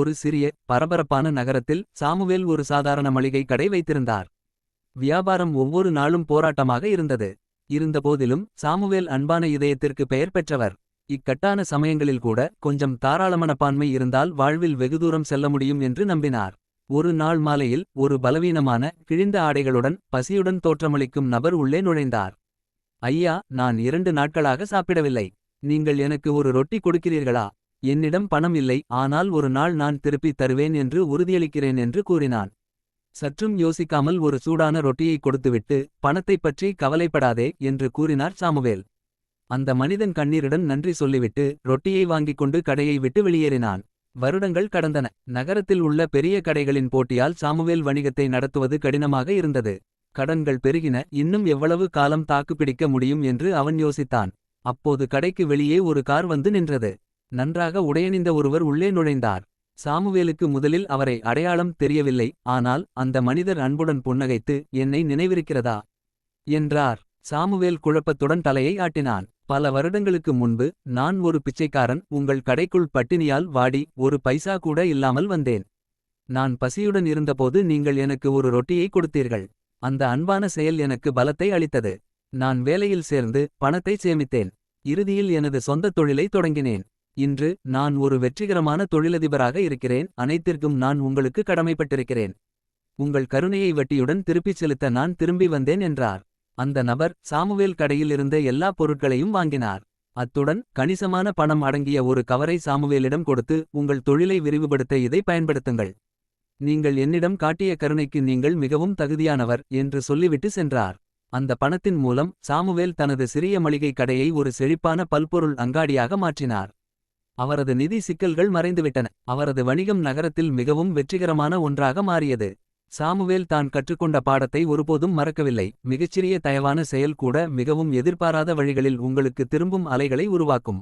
ஒரு சிறிய பரபரப்பான நகரத்தில் சாமுவேல் ஒரு சாதாரண மளிகை கடை வைத்திருந்தார். வியாபாரம் ஒவ்வொரு நாளும் போராட்டமாக இருந்தது. இருந்தபோதிலும் சாமுவேல் அன்பான இதயத்திற்கு பெயர் பெற்றவர். இக்கட்டான சமயங்களில் கூட கொஞ்சம் தாராளமனப்பான்மை இருந்தால் வாழ்வில் வெகு தூரம் செல்ல முடியும் என்று நம்பினார். ஒரு நாள் மாலையில் ஒரு பலவீனமான கிழிந்த ஆடைகளுடன் பசியுடன் தோற்றமளிக்கும் நபர் உள்ளே நுழைந்தார். ஐயா நான் இரண்டு நாட்களாக சாப்பிடவில்லை. நீங்கள் எனக்கு ஒரு ரொட்டி கொடுக்கிறீர்களா? என்னிடம் பணம் இல்லை ஆனால் ஒரு நாள் நான் திருப்பித் தருவேன் என்று உறுதியளிக்கிறேன் என்று கூறினான். சற்றும் யோசிக்காமல் ஒரு சூடான ரொட்டியை கொடுத்துவிட்டு பணத்தைப் பற்றி கவலைப்படாதே என்று கூறினார் சாமுவேல். அந்த மனிதன் கண்ணீருடன் நன்றி சொல்லிவிட்டு ரொட்டியை வாங்கிக் கொண்டு கடையை விட்டு வெளியேறினான். வருடங்கள் கடந்தன. நகரத்தில் உள்ள பெரிய கடைகளின் போட்டியால் சாமுவேல் வணிகத்தை நடத்துவது கடினமாக இருந்தது. கடன்கள் பெருகின. இன்னும் எவ்வளவு காலம் தாக்குப்பிடிக்க முடியும் என்று அவன் யோசித்தான். அப்போது கடைக்கு வெளியே ஒரு கார் வந்து நின்றது. நன்றாக உடையணிந்த ஒருவர் உள்ளே நுழைந்தார். சாமுவேலுக்கு முதலில் அவரை அடையாளம் தெரியவில்லை ஆனால் அந்த மனிதர் அன்புடன் புன்னகைத்து என்னை நினைவிருக்கிறதா என்றார். சாமுவேல் குழப்பத்துடன் தலையை ஆட்டினான். பல வருடங்களுக்கு முன்பு நான் ஒரு பிச்சைக்காரன் உங்கள் கடைக்குள் பட்டினியால் வாடி ஒரு பைசா கூட இல்லாமல் வந்தேன். நான் பசியுடன் இருந்தபோது நீங்கள் எனக்கு ஒரு ரொட்டியை கொடுத்தீர்கள். அந்த அன்பான செயல் எனக்கு பலத்தை அளித்தது. நான் வேலையில் சேர்ந்து பணத்தை சேமித்தேன். இறுதியில் எனது சொந்த தொழிலை தொடங்கினேன். இன்று நான் ஒரு வெற்றிகரமான தொழிலதிபராக இருக்கிறேன் அனைத்திற்கும் நான் உங்களுக்கு கடமைப்பட்டிருக்கிறேன். உங்கள் கருணையை வட்டியுடன் திருப்பிச் செலுத்த நான் திரும்பி வந்தேன் என்றார். அந்த நபர் சாமுவேல் கடையில் இருந்த எல்லா பொருட்களையும் வாங்கினார். அத்துடன் கணிசமான பணம் அடங்கிய ஒரு கவரை சாமுவேலிடம் கொடுத்து உங்கள் தொழிலை விரிவுபடுத்த இதை பயன்படுத்துங்கள். நீங்கள் என்னிடம் காட்டிய கருணைக்கு நீங்கள் மிகவும் தகுதியானவர் என்று சொல்லிவிட்டு சென்றார். அந்த பணத்தின் மூலம் சாமுவேல் தனது சிறிய மளிகை கடையை ஒரு செழிப்பான பல்பொருள் அங்காடியாக மாற்றினார். அவரது நிதி சிக்கல்கள் மறைந்துவிட்டன. அவரது வணிகம் நகரத்தில் மிகவும் வெற்றிகரமான ஒன்றாக மாறியது. சாமுவேல் தான் கற்றுக்கொண்ட பாடத்தை ஒருபோதும் மறக்கவில்லை. மிகச்சிறிய தயவான செயல் கூட மிகவும் எதிர்பாராத வழிகளில் உங்களுக்கு திரும்பும் அலைகளை உருவாக்கும்.